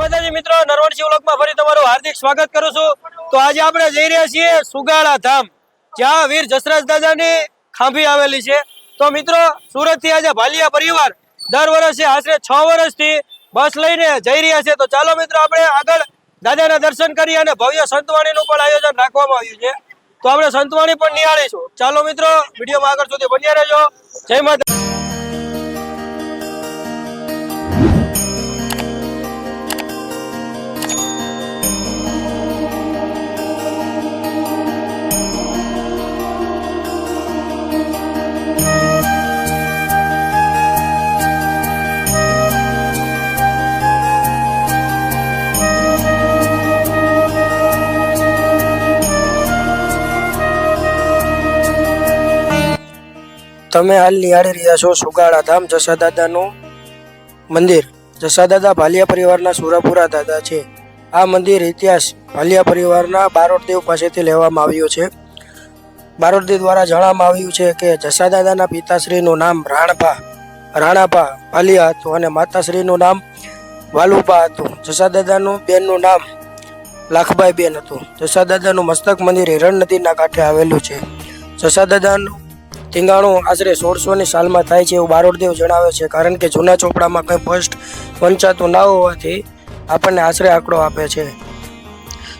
માતાજી મિત્રો નરવણસિંહ વ્લોગમાં ફરી તમારું હાર્દિક સ્વાગત કરું છું. તો આજે આપણે જઈ રહ્યા છીએ સુગાળા ધામ, જ્યાં વીર જસરાજ દાદાની ખાંભી આવેલી છે. તો મિત્રો સુરતથી આજે ભાલિયા પરિવાર દર વર્ષે આશરે છ વર્ષથી બસ લઈને જઈ રહ્યા છે. તો ચાલો મિત્રો, આપણે આગળ દાદાના દર્શન કરી અને ભવ્ય સંતવાણીનું પણ આયોજન રાખવામાં આવ્યું છે. તો આપણે સંતવાણી પણ નિહાળીશું. ચાલો મિત્રો, વિડીયોમાં આગળ સુધી બન્યા રહેજો. જય માતા તમે હાલ નિહાળી રહ્યા છો સુગાળા ધામ જસા દાદાનું મંદિર. જસા દાદા ભાલિયા પરિવારના સુરાપુરા દાદા છે. આ મંદિર ઇતિહાસ ભાલિયા પરિવારના બારોટદેવ પાસેથી લેવામાં આવ્યો છે. બારોટદેવ દ્વારા જણાવવામાં આવ્યું છે કે જસા દાદાના પિતાશ્રીનું નામ રાણભા, રાણાભા ભાલિયા હતું અને માતાશ્રીનું નામ વાલુભા હતું. જસા દાદાનું બેનનું નામ લાખભાઈ બેન હતું. જસા દાદાનું મસ્તક મંદિર હિરણ નદીના કાંઠે આવેલું છે. જસા ટીંગાણું આશરે સોળસો ની સાલમાં થાય છે એવું બારોડદેવ જણાવે છે. કારણ કે જૂના ચોપડામાં કંઈ ફર્સ્ટ વંચાતું ના હોવાથી આપણને આશરે આંકડો આપે છે.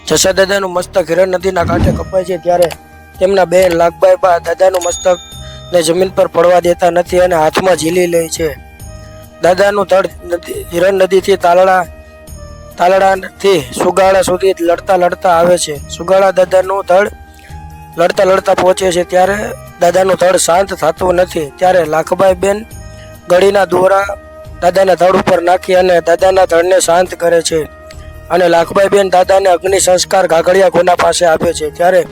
જસા દાદાનું મસ્તક હિરણ નદીના કાંઠે કપાય છે ત્યારે તેમના બેન લાખબાઈ બા દાદાનું મસ્તક ને જમીન પર પડવા દેતા નથી અને હાથમાં ઝીલી લે છે. દાદાનું ધડ હિરણ નદીથી તાલડા, તાલડાથી સુગાળા સુધી લડતા લડતા આવે છે. સુગાળા દાદાનું ધડ લડતા લડતા પહોંચે છે ત્યારે દાદાનું ધડ શાંત થતું નથી. ત્યારે લાખભાઈ બેન ગળીના દોરા દાદાના ધડ ઉપર નાખી અને દાદાના ધડને શાંત કરે છે. અને લાખભાઈ બેન દાદાને અગ્નિ સંસ્કાર ઘાઘડિયા કોના પાસે આપે છે? ત્યારે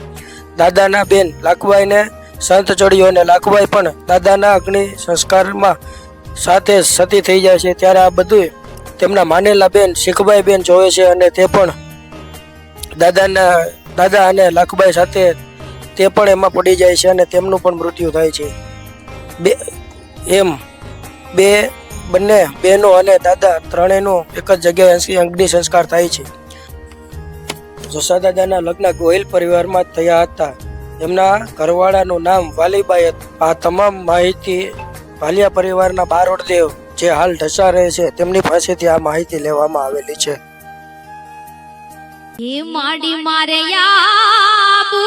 દાદાના બેન લાખભાઈને સંત ચડ્યો અને લાખભાઈ પણ દાદાના અગ્નિ સંસ્કારમાં સાથે સતી થઈ જાય છે. ત્યારે આ બધું તેમના માનેલા બેન શીખભાઈ બેન જોવે છે અને તે પણ દાદાના, દાદા અને લાખભાઈ સાથે તે પણ એમાં પડી જાય છે અને તેમનું પણ મૃત્યુ થાય છે. બે, એમ, બે, બંને બહેનો અને દાદા ત્રણેયનું એક જ જગ્યાએ અગ્નિ સંસ્કાર થાય છે. જોશા દાદાના લગ્ન ગોહિલ પરિવારમાં થયા હતા. એમના ઘરવાળાનું નામ વાલીબાઈ આ તમામ માહિતી વાલિયા પરિવારના બારોડદેવ જે હાલ ઢસા રહે છે તેમની પાસેથી આ માહિતી લેવામાં આવેલી છે. હે માડી મારે યાબુ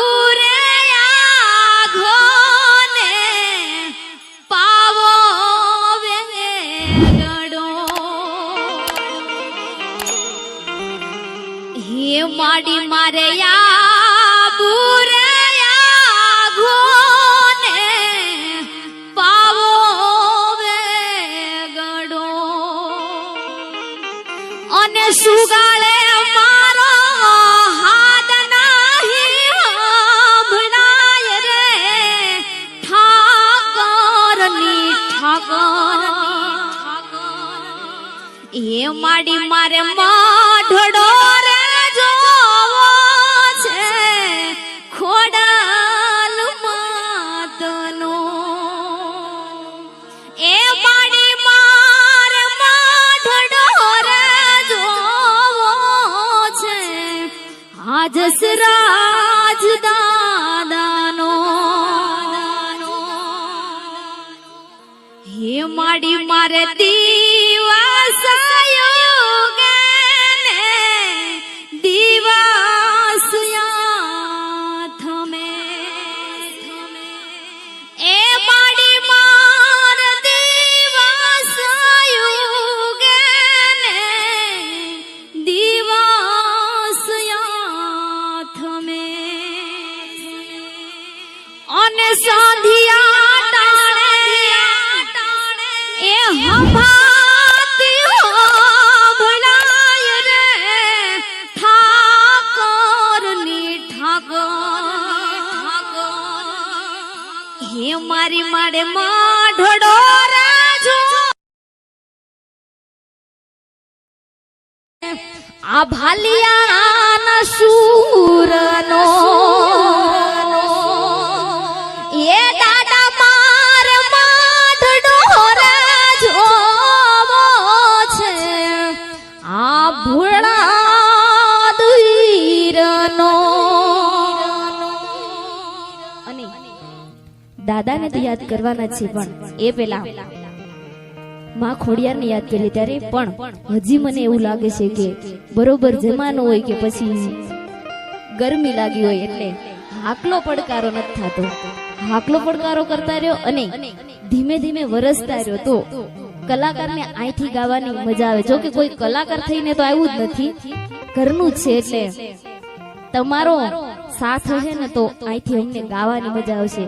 વેગડો. અને સુગાળે મારો હાથ નાહી હંભળાય રે. ઠાકરની ઠાકર. એ માડી મારે માઢડો મારી માડે માઢડો રાજો. આ ભાલિયાના શૂરનો દાદાને તો યાદ કરવાના છે, પણ એ પેલા માં ખોડિયારને યાદ કરી ત્યારે પણ હજી મને એવું લાગે છે કે બરોબર જમાનો હોય કે પછી ગરમી લાગી હોય એટલે હાકલો પડકારો નથી થતો. હાકલો પડકારો કરતા રહ્યો અને ધીમે ધીમે વરસતા રહ્યો તો કલાકારને અહીંથી ગાવાની મજા આવે. જો કે કોઈ કલાકાર થઈને તો આવ્યું જ નથી. ઘરનું જ છે એટલે તમારો સાથ હશે ને તો અહીંથી અમને ગાવાની મજા આવશે.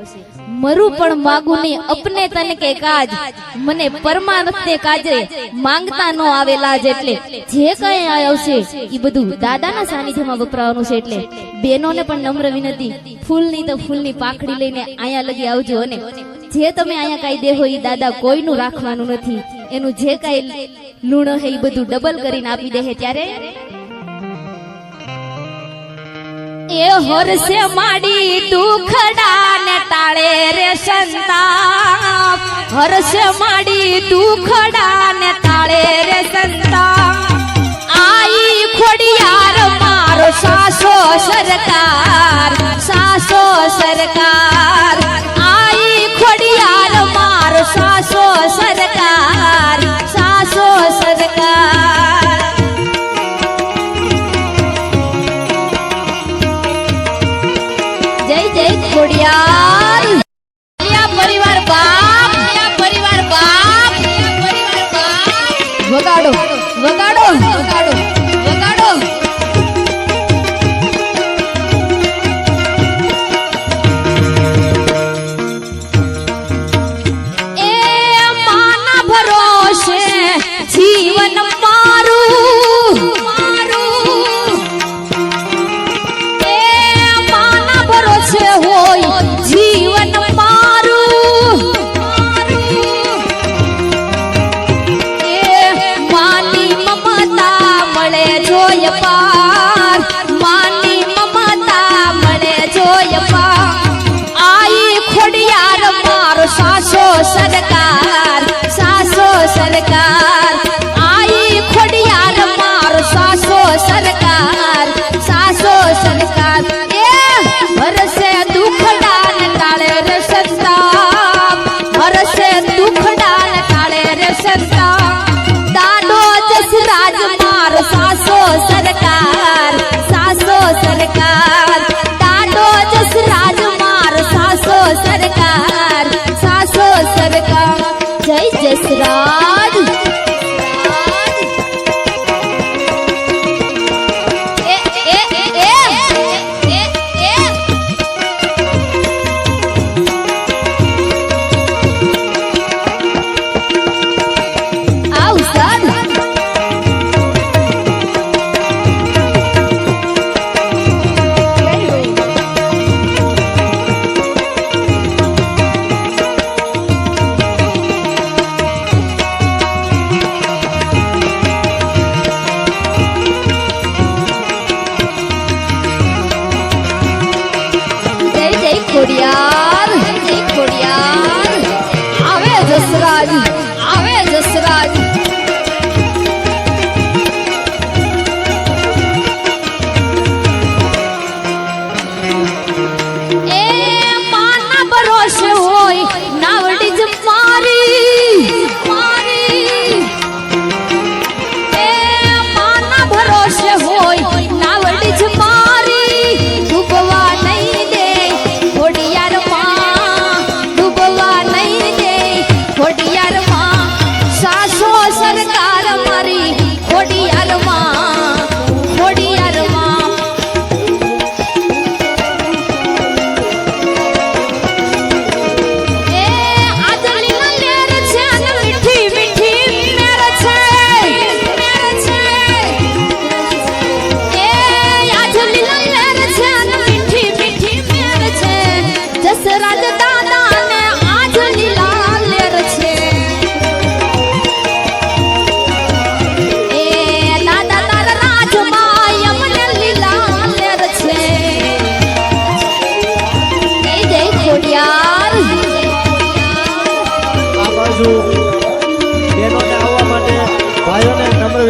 મરું પણ માગું નહીં અપને તન કે કાજ. મને પરમાનંદને કાજે માંગતા નો આવેલા જ એટલે જે કઈ આવશે એ બધું દાદાના સાનિધ્યમાં વપરાવાનું છે એટલે. બહેનોને પણ નમ્ર વિનંતી ફૂલની તો ફૂલની પાખડી લઈને અહીંયા લગી આવજો અને જે તમે અહીંયા કાઈ દેહો એ દાદા કોઈનું રાખવાનું નથી. એનું જે કાંઈ લૂણ હે એ બધું ડબલ કરીને આપી દે ત્યારે? એ હરસે માડી દુખડા ને તાળે રે સંતાપ. હરસે માડી દુખડા ને તાળે રે સંતાપ. આઈ ખોડિયાર મારો સાસો સરકાર સાસો સરકાર. આઈ ખોડિયાર મારો સાસો સરકાર સરકાર સાસો સરકાર.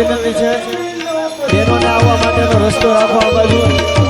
વિનંતી છે? બહેનોને આવવા માટેનો રસ્તો રાખો આ બાજુ.